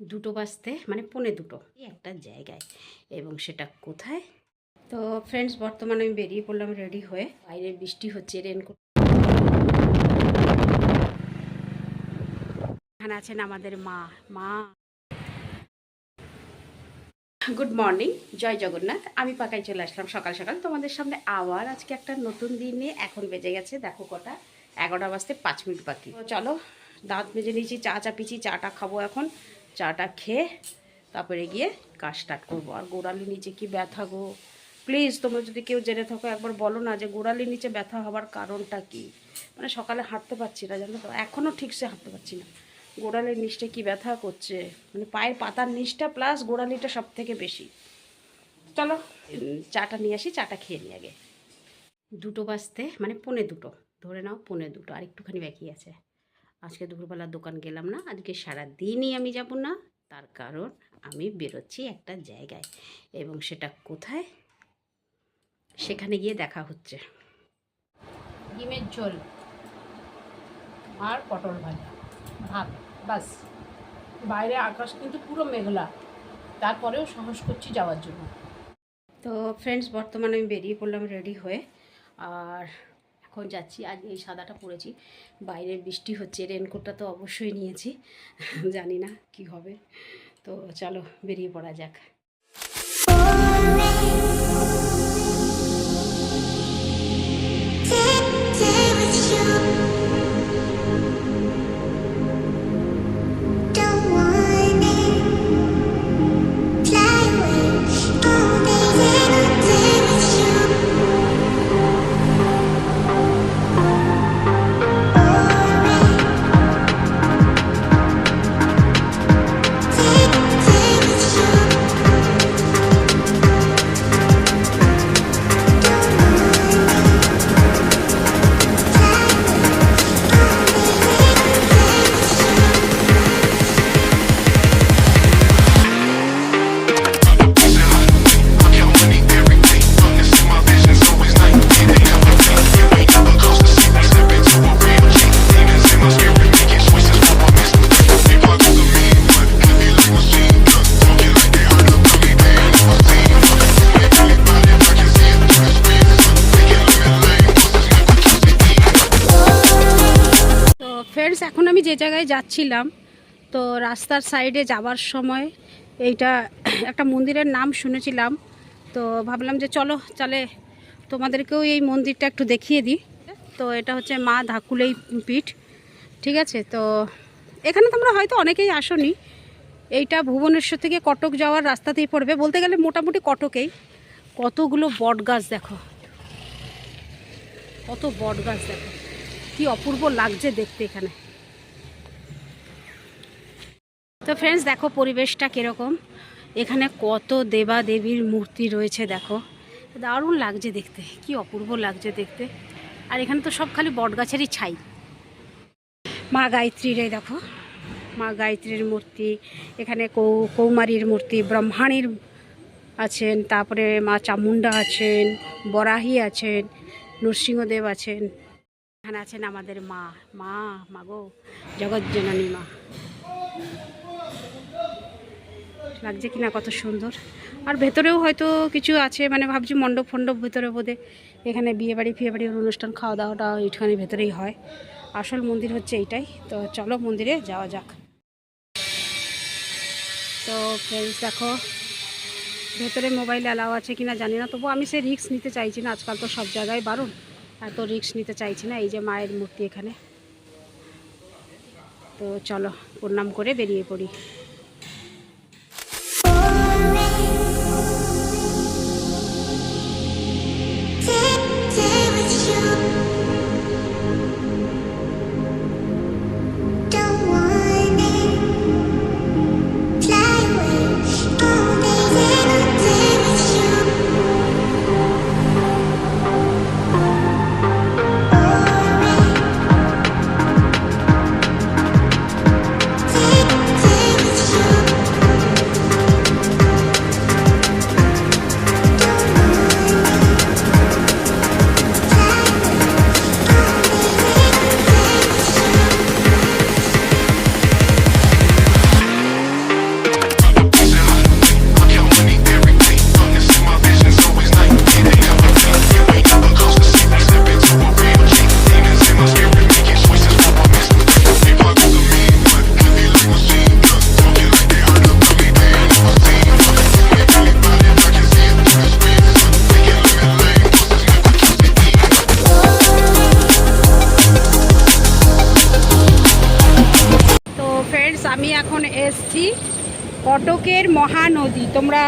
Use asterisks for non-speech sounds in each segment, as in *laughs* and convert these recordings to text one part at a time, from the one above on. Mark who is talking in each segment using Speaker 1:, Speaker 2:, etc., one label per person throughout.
Speaker 1: দুটো বাজতে মানে পৌনে দুটো একটা জায়গায়। এবং সেটা কোথায়? তো ফ্রেন্ডস বর্তমানে আমি বেরিয়ে পড়লাম রেডি হয়ে। বাইরে বৃষ্টি হচ্ছে রেনকোট এখানে আছেন আমাদের মা। মা। Good morning Jai Jagannath. আমি পাকাই চলে আসলাম সকাল সকাল। তোমাদের সামনে আবার আজকে একটা নতুন দিনে এখন বেজে গেছে, দেখো কটা। এগারোটা বাজতে পাঁচ মিনিট বাকি। চলো, দাঁত মেজে নিয়েছি, চা চা পিছি চাটা খাব এখন। চাটা খেয়ে তারপরে গিয়ে কাজ স্টার্ট করব। আর গোড়ালি নিচে কি ব্যথা গো? প্লিজ তোমরা যদি কেউ জেনে থাকো, একবার বলো না যে গোড়ালির নিচে ব্যথা হওয়ার কারণটা কি? মানে সকালে হাঁটতে পারছি না, জানো তো? এখনও ঠিকসে হাঁটতে পারছি না। গোড়ালির নিচটা কি ব্যথা করছে? মানে পায়ের পাতার নিচটা প্লাস গোড়ালিটা সব থেকে বেশি। চলো চাটা নিয়ে আসি, চাটা খেয়ে নিই আগে। দুটো বাজতে মানে পৌনে দুটো। ধরে নাও পৌনে দুটো, আর একটুখানি বাকি আছে। আজকে দুপুরবেলা দোকান গেলাম না আজকে সারা দিনই আমি যাব না তার কারণ আমি বেরোচ্ছি একটা জায়গায়। এবং সেটা কোথায়? সেখানে গিয়ে দেখা হচ্ছে। ডিমের ঝোল আর পটল ভাজা ভাত বাস। বাইরে আকাশ কিন্তু পুরো মেঘলা তারপরেও সাহস করছি যাওয়ার জন্য। তো ফ্রেন্ডস বর্তমানে আমি বেরিয়ে পড়লাম রেডি হয়ে। আর এখন যাচ্ছি, আজ এই সাদাটা পরেছি। বাইরে বৃষ্টি হচ্ছে রেনকোটটা তো অবশ্যই নিয়েছি। জানি না কি হবে। তো চলো বেরিয়ে পড়া যাক। যে জায়গায় যাচ্ছিলাম, তো রাস্তার সাইডে যাওয়ার সময় এইটা *clears throat* একটা মন্দিরের নাম শুনেছিলাম। তো ভাবলাম যে চলো চলে তোমাদেরকেও এই মন্দিরটা একটু দেখিয়ে দিই। তো এটা হচ্ছে মা ধাকুলেই পীঠ, ঠিক আছে? তো এখানে তোমরা হয়তো অনেকেই আসনি। এইটা ভুবনেশ্বর থেকে কটক যাওয়ার রাস্তাতেই পড়বে। বলতে গেলে মোটামুটি কটকেই। কতগুলো বট গাছ দেখো। কত বট গাছ দেখো। কি অপূর্ব লাগছে দেখতে এখানে। তো ফ্রেন্ডস দেখো পরিবেশটা কীরকম। এখানে কত দেবা দেবীর মূর্তি রয়েছে, দেখো। দারুণ লাগছে দেখতে, কি অপূর্ব লাগছে দেখতে। আর এখানে তো সব খালি বট গাছেরই ছাই। মা গায়ত্রীর দেখো, মা গায়ত্রীর মূর্তি, এখানে কৌ, কৌমারীর মূর্তি, ব্রহ্মাণীর আছেন, তারপরে মা চামুন্ডা আছেন, বরাহি আছেন, নরসিংহদেব আছেন। এখানে আছেন আমাদের মা মা, মাগো জগৎজননী মা। লাগছে কিনা কত সুন্দর। আর ভেতরেও হয়তো কিছু আছে মানে ভাবছি মণ্ডপ ফণ্ডপ ভেতরে বোধে এখানে বিয়ে বাড়ি ফিয়ে বাড়ির অনুষ্ঠান খাওয়া দাওয়াটা এইখানে ভেতরেই হয়। আসল মন্দির হচ্ছে এইটাই। তো চলো মন্দিরে যাওয়া যাক। তো ফ্রেন্ডস দেখো, ভেতরে মোবাইল অ্যালাও আছে কিনা জানি না তবু আমি সে রিস্ক নিতে চাইছি না। আজকাল তো সব জায়গায় বারণ। এত রিস্ক নিতে চাইছি না, এই যে মায়ের মূর্তি এখানে। তো চলো প্রণাম করে বেরিয়ে পড়ি। কটকের মহানদী। তোমরা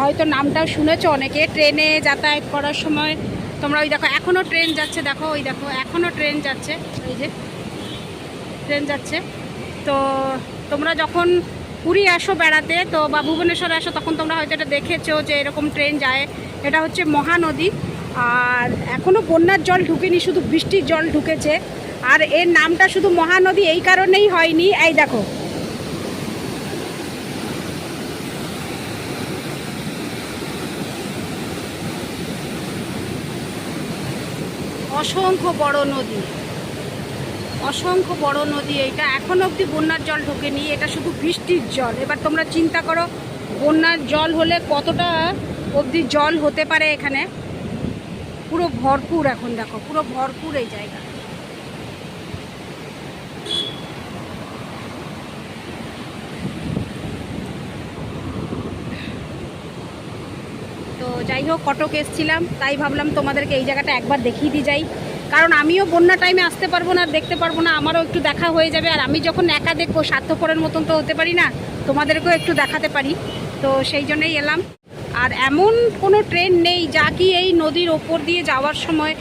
Speaker 1: হয়তো নামটাও শুনেছো অনেকে। ট্রেনে যাতায়াত করার সময় তোমরা ওই দেখো এখনও ট্রেন যাচ্ছে, দেখো, ওই দেখো এখনও ট্রেন যাচ্ছে ওই যে, ট্রেন যাচ্ছে। তো তোমরা যখন পুরী আসো বেড়াতে, তো বা ভুবনেশ্বরে আসো, তখন তোমরা হয়তো এটা দেখেছ যে এরকম ট্রেন যায়। এটা হচ্ছে মহানদী। আর এখনও বন্যার জল ঢুকেনি, শুধু বৃষ্টির জল ঢুকেছে। আর এর নামটা শুধু মহানদী, এই কারণেই হয়নি। এই দেখো অসংখ্য বড় নদী। অসংখ্য বড় নদী, এইটা এখন অবধি বন্যার জল ঢোকেনি, এটা শুধু বৃষ্টির জল। এবার তোমরা চিন্তা করো, বন্যার জল হলে কতটা অবধি জল হতে পারে এখানে? পুরো ভরপুর এখন দেখো, পুরো ভরপুর এই জায়গা। যাই হোক কটক এসছিলাম, তাই ভাবলাম তোমাদেরকে এই জায়গাটা একবার দেখিয়ে দিয়ে যাই। কারণ আমিও বন্যা টাইমে আসতে পারব না, দেখতে পারব না, আমারও একটু দেখা হয়ে যাবে। আর আমি যখন একা দেখব, স্বার্থপরের মতন তো হতে পারি না, তোমাদেরকেও একটু দেখাতে পারি। তো সেই জন্যই এলাম। আর এমন কোনো ট্রেন নেই যা কি এই নদীর ওপর দিয়ে যাওয়ার সময়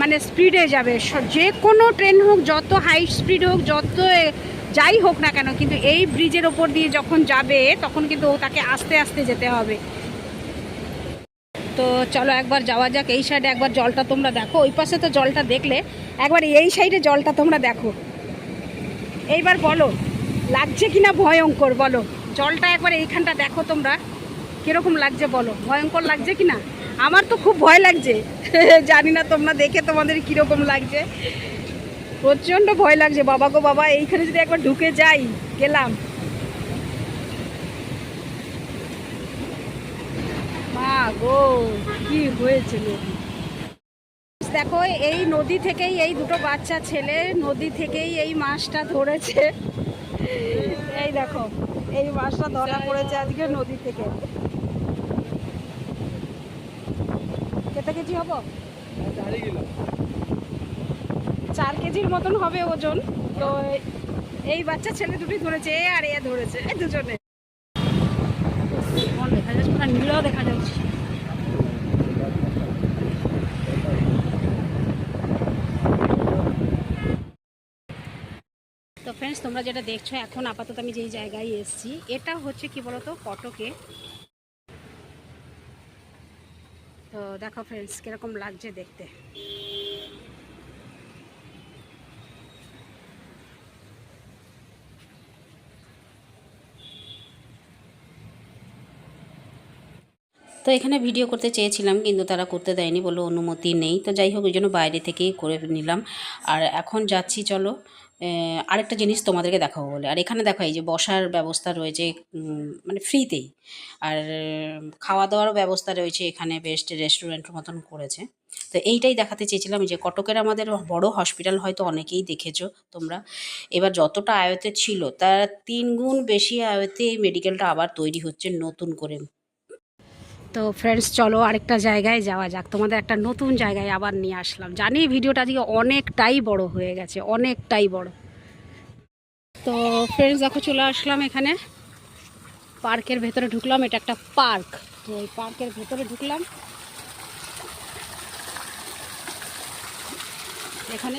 Speaker 1: মানে স্পিডে যাবে। যে কোনো ট্রেন হোক, যত হাই স্পিড হোক, যত যাই হোক না কেন, কিন্তু এই ব্রিজের ওপর দিয়ে যখন যাবে, তখন কিন্তু তাকে আস্তে আস্তে যেতে হবে। তো চলো একবার যাওয়া যাক, এই সাইডে একবার জলটা তোমরা দেখো। ওই পাশে তো জলটা দেখলে, একবার এই সাইডে জলটা তোমরা দেখো। এইবার বলো, লাগছে কি না ভয়ঙ্কর, বলো। জলটা একবার এইখানটা দেখো তোমরা, কীরকম লাগছে বলো। ভয়ঙ্কর লাগছে কি না আমার তো খুব ভয় লাগছে। *laughs* জানি না তোমরা দেখে তোমাদের কীরকম লাগছে। প্রচণ্ড ভয় লাগছে, বাবা গো বাবা, এইখানে যদি একবার ঢুকে যাই, গেলাম মা গো, কি দেখো, এই নদী থেকেই এই দুটো বাচ্চা ছেলে, নদী থেকেই এই মাছটা ধরেছে। এই দেখো, এই মাছটা ধরা পড়েছে আজকে নদী থেকে। কত কেজি হব? চার কেজির মতন হবে ওজন। তো এই বাচ্চা ছেলে দুটি ধরেছে, এ আর এ ধরেছে দুজনে কেমন দেখা যাচ্ছে পুরো নীলও দেখা যাচ্ছে তো ফ্রেন্ডস তোমরা যেটা দেখছ, এখন আপাতত আমি যেই জায়গায় এসেছি, এটা হচ্ছে কি বলতো কটকে তো দেখো ফ্রেন্ডস কীরকম লাগছে দেখতে।
Speaker 2: তো এখানে ভিডিও করতে চেয়েছিলাম, কিন্তু তারা করতে দেয়নি বলে অনুমতি নেই। তো যাই হোক, ওই জন্য বাইরে থেকেই করে নিলাম। আর এখন যাচ্ছি, চলো। আরেকটা জিনিস তোমাদেরকে দেখাবো বলে। আর এখানে দেখো, এই যে বসার ব্যবস্থা রয়েছে মানে ফ্রিতেই। আর খাওয়া দাওয়ারও ব্যবস্থা রয়েছে এখানে বেস্ট রেস্টুরেন্টের মতন করেছে। তো এইটাই দেখাতে চেয়েছিলাম যে কটকের আমাদের বড় হসপিটাল হয়তো অনেকেই দেখেছ তোমরা। এবার যতটা আয়তে ছিল, তার তিন গুণ বেশি আয়তে এই মেডিকেলটা আবার তৈরি হচ্ছে নতুন করে।
Speaker 1: তো ফ্রেন্ডস চলো আরেকটা জায়গায় যাওয়া যাক। তোমাদের একটা নতুন জায়গায় আবার নিয়ে আসলাম। জানি ভিডিওটা আজকে অনেকটাই বড় হয়ে গেছে, অনেকটাই বড়। তো ফ্রেন্ডস দেখো চলে আসলাম এখানে। পার্কের ভেতরে ঢুকলাম, এটা একটা পার্ক। তো এই পার্কের ভেতরে ঢুকলাম। এখানে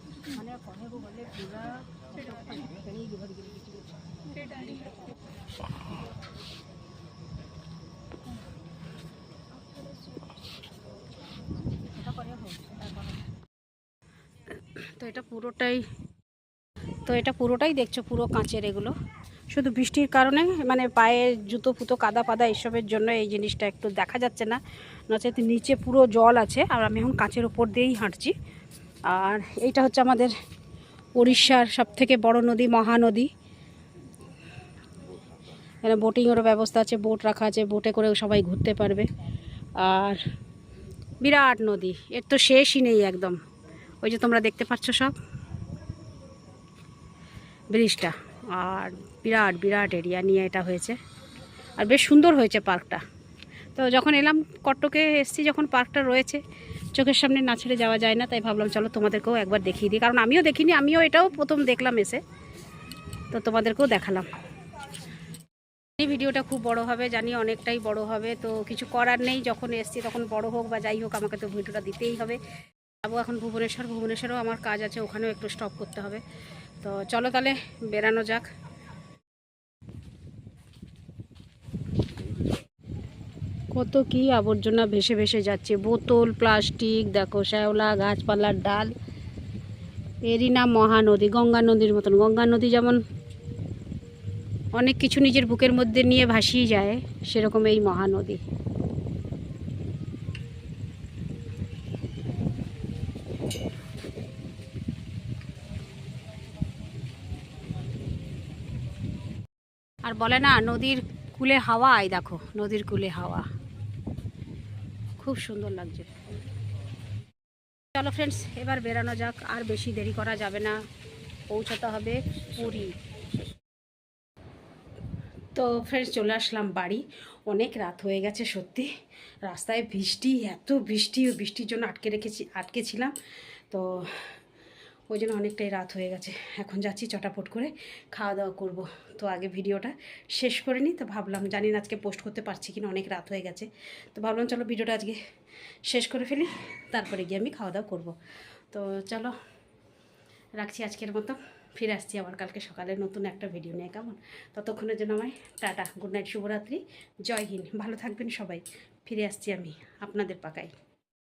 Speaker 1: তো এটা পুরোটাই, তো এটা পুরোটাই দেখছ, পুরো কাঁচের এগুলো। শুধু বৃষ্টির কারণে মানে পায়ে জুতো ফুতো, কাদা পাদা এসবের জন্য এই জিনিসটা একটু দেখা যাচ্ছে না। নচেত নিচে পুরো জল আছে, আর আমি এখন কাঁচের ওপর দিয়েই হাঁটছি। আর এইটা হচ্ছে আমাদের উড়িষ্যার সব থেকে বড় নদী, মহানদী। এখানে বোটিংয়েরও ব্যবস্থা আছে বোট রাখা আছে বোটে করেও সবাই ঘুরতে পারবে। আর বিরাট নদী, এর তো শেষই নেই একদম। ওই যে তোমরা দেখতে পাচ্ছ সব। ব্রিজটা, আর বিরাট বিরাট এরিয়া নিয়ে এটা হয়েছে। আর বেশ সুন্দর হয়েছে পার্কটা। তো যখন এলাম কট্টকে এসছি, যখন পার্কটা রয়েছে চোখের সামনে না ছেড়ে যাওয়া যায় না, তাই ভাবলাম চলো তোমাদেরকেও একবার দেখিয়ে দিই। কারণ আমিও দেখিনি, আমিও এটাও প্রথম দেখলাম এসে। তো তোমাদেরকেও দেখালাম। এই ভিডিওটা খুব বড় হবে, জানি অনেকটাই বড় হবে, তো কিছু করার নেই, যখন এসছি তখন বড় হোক বা যাই হোক, আমাকে তো ভিডিওটা দিতেই হবে। যাব এখন ভুবনেশ্বর, ভুবনেশ্বরেও আমার কাজ আছে, ওখানেও একটু স্টপ করতে হবে। তো চলো তাহলে বেরানো যাক। কত কি আবর্জনা ভেসে ভেসে যাচ্ছে। বোতল, প্লাস্টিক, দেখো শ্যাওলা, গাছপালার ডাল। এরই নাম মহানদী, গঙ্গা নদীর মতন। গঙ্গা নদী যেমন অনেক কিছু নিজের বুকের মধ্যে নিয়ে ভাসিয়ে যায়, সেরকম এই মহানদী। আর বলে না, নদীর কূলে হাওয়া এই দেখো, নদীর কূলে হাওয়া। খুব সুন্দর লাগছে। চলো ফ্রেন্ডস এবার বেরানো যাক, আর বেশি দেরি করা যাবে না। পৌঁছাতে হবে পুরী। তো ফ্রেন্ডস চলে আসলাম বাড়ি। অনেক রাত হয়ে গেছে সত্যি। রাস্তায় বৃষ্টি, এত বৃষ্টি, বৃষ্টির জন্য আটকে রেখেছি আটকেছিলাম তো ওই জন্য অনেকটাই রাত হয়ে গেছে। এখন যাচ্ছি চটাপট করে খাওয়া দাওয়া করব। তো আগে ভিডিওটা শেষ করে নিই। তো ভাবলাম, জানি না আজকে পোস্ট করতে পারছি কিনা, অনেক রাত হয়ে গেছে। তো ভাবলাম, চলো ভিডিওটা আজকে শেষ করে ফেলি, তারপরে গিয়ে আমি খাওয়া দাওয়া করব। তো চলো, রাখছি আজকের মতো। ফিরে আসছি আবার কালকে সকালে নতুন একটা ভিডিও নিয়ে, কেমন? ততক্ষণের জন্য আমায় টাটা গুড নাইট শুভরাত্রি, জয় হিন্দ। ভালো থাকবেন সবাই। ফিরে আসছি আমি আপনাদের পাকায়।